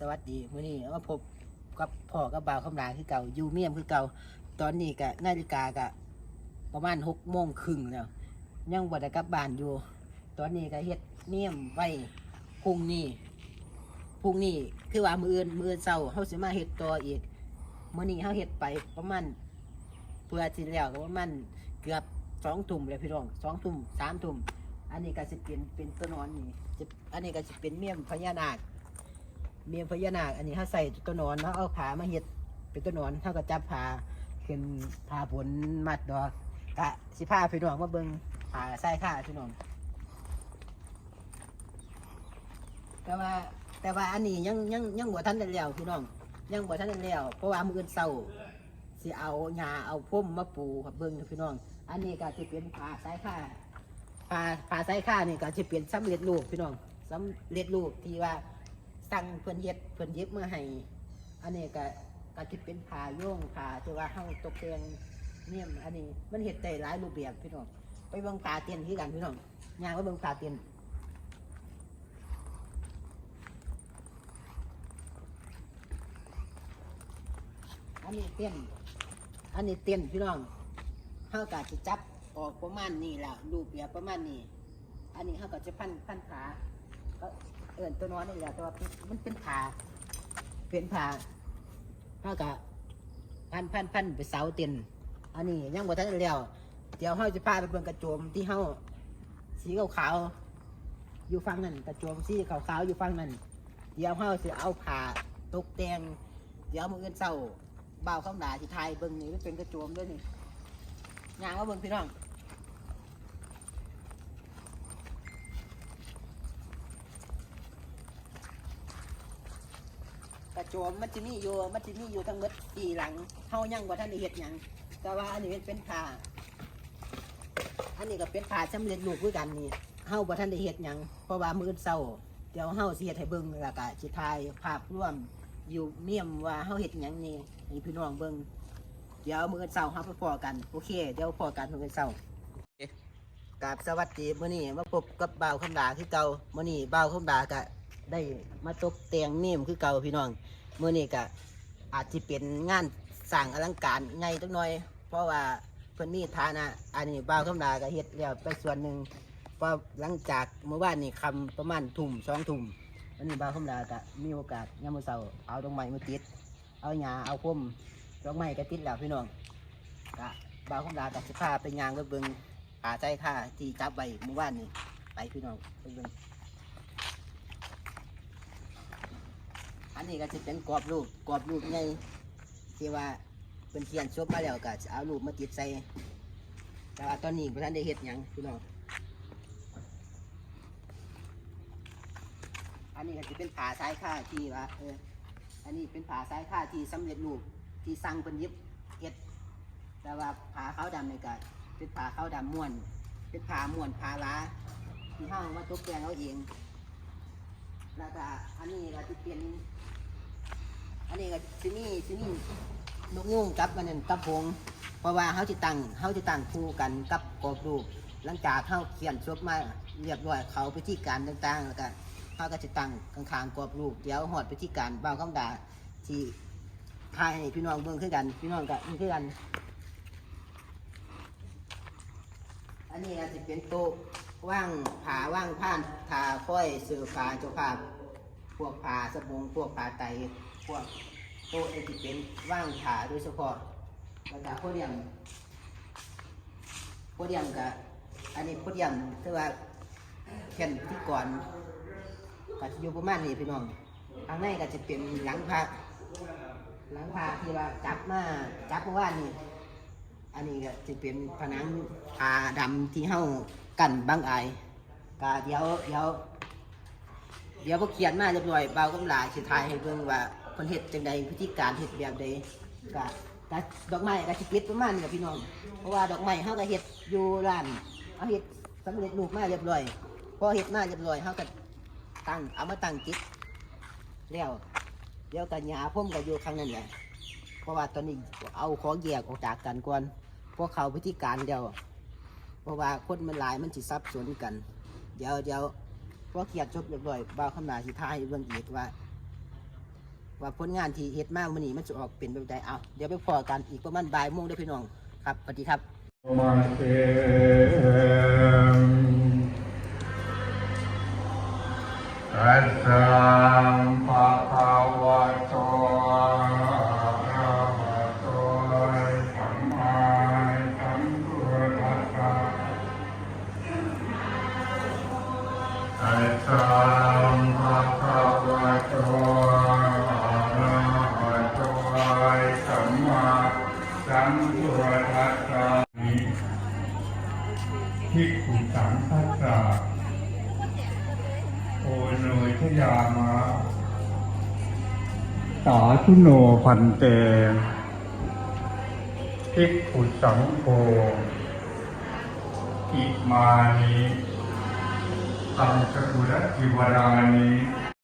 สวัสดีมื้อนี้มาพบกับพ่อกับบ่าวคำลาคือเก่ายูเมียมคือเก่า ตอนนี้ก็นาฬิกาก็ประมาณหกโมงครึ่งแล้วยังบ่ได้กลับบ้านอยู่ ตอนนี้ก็เฮ็ดเมียมไว้พรุ่งนี้พรุ่งนี้คือว่ามื้ออื่นมื้ออนเช้าเฮาสิมาเฮ็ดต่ออีกมื้อนี้เฮาเฮ็ดไปประมาณเพื่อสิแล้วก็ประมาณเกือบสองทุ่มเลยพี่น้องสองทุ่มสามทุ่มอันนี้ก็สิเป็นเป็นต้นนอนนี่จะอันนี้ก็สิเป็นเมียมพญานาค เมียพญานาคอันนี้เขาใส่ตัวนอนเขาเอาผามาเฮ็ดเป็นตัวนอนเขาก็จับผาขึ้นผาผลมัดดอกกะสิพาพี่น้องมาเบิ่งผาใส่ข้าพี่น้องแต่ว่าแต่ว่าอันนี้ยังยังยังบ่ทันได้แล้วพี่น้องยังบ่ทันได้แล้วเพราะว่ามื้ออื่นเช้าสิเอาหญ้าเอาพุ่มมาปูครับเบิ่งพี่น้อง อันนี้ก็สิเป็นผาใส่ข้าผาผาใส่ข้านี่ก็สิเป็นสำเร็จรูปพี่น้องสำเร็จรูปที่ว่า สั่งเพื่อนเฮ็ดเพื่อนเย็บเมาให้ อันนี้ก็ก็จะเป็นผ้าโย่งผ้าที่ว่าเฮาตกแต่งเนี่ยอันนี้มันเฮ็ดได้หลายรูปแบบพี่น้องไปเบิ่งผ้าเตียนคือกันพี่น้องย่างไปเบิ่งผ้าเตียนอันนี้เตียนอันนี้เตียนพี่น้องเฮาก็จะจับออกประมาณนี้ล่ะรูปแบบประมาณนี้ อันนี้เฮาก็จะพันพันขาก็ เอินตัวนอนนี่แหละแต่ว่ามันเป็นผ่าเป็นผ่าเฮากะพันพันพันไปเสาเต็นอันนี้ยังบ่ทันได้แล้วเดี๋ยวเฮาจะพาไปเบิ่งกระโจมที่เฮาสีขาวๆอยู่ฝั่งนั้นกระโจมสีขาวๆอยู่ฝั่งนั้นเดี๋ยวเฮาสิเอาผ่าตกแต่งเดี๋ยวมื้ออื่นเช้าบ่าวคำดาสิทายเบิ่งนี่มันเป็นกระโจมด้วยนี่ยางมาเบิ่งพี่น้อง กระโจมมันจะมีอยู่มันจะมีอยู่ทั้งหมดสี่หลังเฮายังบ่าทันได้เฮ็ดหยังแต่ว่าอันนี้มันเป็นผ้าอันนี้ก็เป็นผ้าสำเร็จรูปคือกันนี่เฮาบ่ทันได้เฮ็ดหยังเพราะว่ามื้ออนเช้าเดี๋ยวเฮาสิเฮ็ดให้เบิ่งแล้วก็สิถ่ายภาพรวมอยู่เมียมว่าเฮาเฮ็ดหยังนี่ให้พี่น้องเบิ่งเดี๋ยวมื้ออนเช้าเฮาไปพอกันโอเคเดี๋ยวพอกันมื้ออนเช้ากับสวัสดีมื้อนี้มาพบกับบ่าวคำดาคือเก่ามื้อนี้บ่าวคำดาก็ ได้มาตกแต่งเมมคือเก่าพี่น้องมื้อนี้ก็อาจจะเป็นงานสร้างอลังการใหญ่จักหน่อย เพราะว่าเพิ่นมีฐานะอันนี้บ่าวคำดาก็เฮ็ดแล้วไปส่วนหนึ่งเพราะหลังจากเมื่อวานนี้คำประมาณทุ่มสองทุ่มอันนี้บ่าวคำดาก็มีโอกาสยามมื้อเช้าเอาดอกไม้มาติด เอาหญ้าเอาพุ่มดอกไม้ก็ติดแล้วพี่น้องก็บ่าวคำดาก็สิพาไปย่างไปเบิ่งหาใจค่าที่จับไว้เมื่อวานนี้ไปพี่น้องไปเบิ่ง นนี้ก็จะเป็นกรอบรูปกรอบรูปไงที่ว่าเป็นเขียนชบมาแล้วก็จะเอารูปมาติดใส่แต่ว่าตอนนี้พระท่านได้เฮ็ดหยังพี่น้องอันนี้ก็จะเป็นผาซ้ายค่าที่ว่าเอออันนี้เป็นผาซ้ายค่าที่สำเร็จรูปที่สั่งเป็นย็บเฮ็ดแต่ว่าผาขาวดำในก็เป็นผาขาวดำม้วน เป็นผาม้วนผาล้าที่ห้ามาตกแต่งเอาเองแล้วก็อันนี้ก็จะเป็น อันนี้ก็ซินี่ซินี่นกยุงกับมันนั่นกับพงเพราะว่าเขาจะตั้งเขาจะตั้งคู่กันกับกรอบรูป หลังจากเขาเขียนชบมาเรียบร้อยเขาไปที่การต่างๆแล้วก็เขาก็จะตั้งข้างๆกรอบรูปเดี๋ยวหอดไปที่การบ่าวคำดาที่ทายให้พี่น้องเบิ่งขึ้นกันพี่น้องก็มีขึ้นกัน อันนี้อาจจะเป็นโต๊ะว่างผาว่างผ่านทาค่อยสื่อผาเจ้าภาพพวกผาสบงพวกผาไต พวกโต๊ะอาจจะเป็นว่างผาโดยเฉพาะแล้วก็โพเดียมโพเดียมกับอันนี้โพเดียมคือว่าแผ่นที่ก่อนก็จะอยู่ประมาณนี้พี่น้องข้างในก็จะเป็นหลังพระหลังพระที่ว่าจับมาจับเมื่อวานนี้อันนี้ก็จะเป็นผนังผาดำที่เฮากันบางไอก็เดี๋ยวเดี๋ยวเดี๋ยวพอเขียนมาเรียบร้อยเบากำลาสิทายให้เบิ่งว่า เพิ่นเฮ็ดจังใดพิธีการเฮ็ดแบบใดก็ก็ดอกไม้ก็สิเก็บประมาณนี้กับพี่น้อง เพราะว่าดอกไม้เฮาก็เฮ็ดอยู่ร้านเอาเฮ็ดสำเร็จรูปมาเรียบร้อย พอเฮ็ดมาเรียบร้อยเฮาก็ตั้งเอามาตั้งจิตแล้วเดี๋ยวก็หญ้าพ่มก็อยู่ข้างนั้นแหละเพราะว่าตอนนี้เอาของแยกออกจากกันก่อนพวกเขาพิธีการเดียวเพราะว่าคนมันหลายมันสิซับสนกัน เดี๋ยวเดี๋ยวพอเขียนจบเรียบร้อยบ่าวคำนาสิท้ายเบิ่งอีกว่า ว่าผลงานที่เฮ็ดมากมื้อนี้มันจะออกเป็นแบบใดเอาเดี๋ยวไปพอกันอีกประมาณบ่ายโมงเด้อพี่น้องครับสวัสดีครับมาเตตัสสะภะคะวะโตอะระหะโตสัมมาสัมพุทธัสสะ ทิขุสังคัสสะโอเนยทยามะสาธุโนพันเตทิขุสังโฆอิมานิอังสกุลทิวรานิ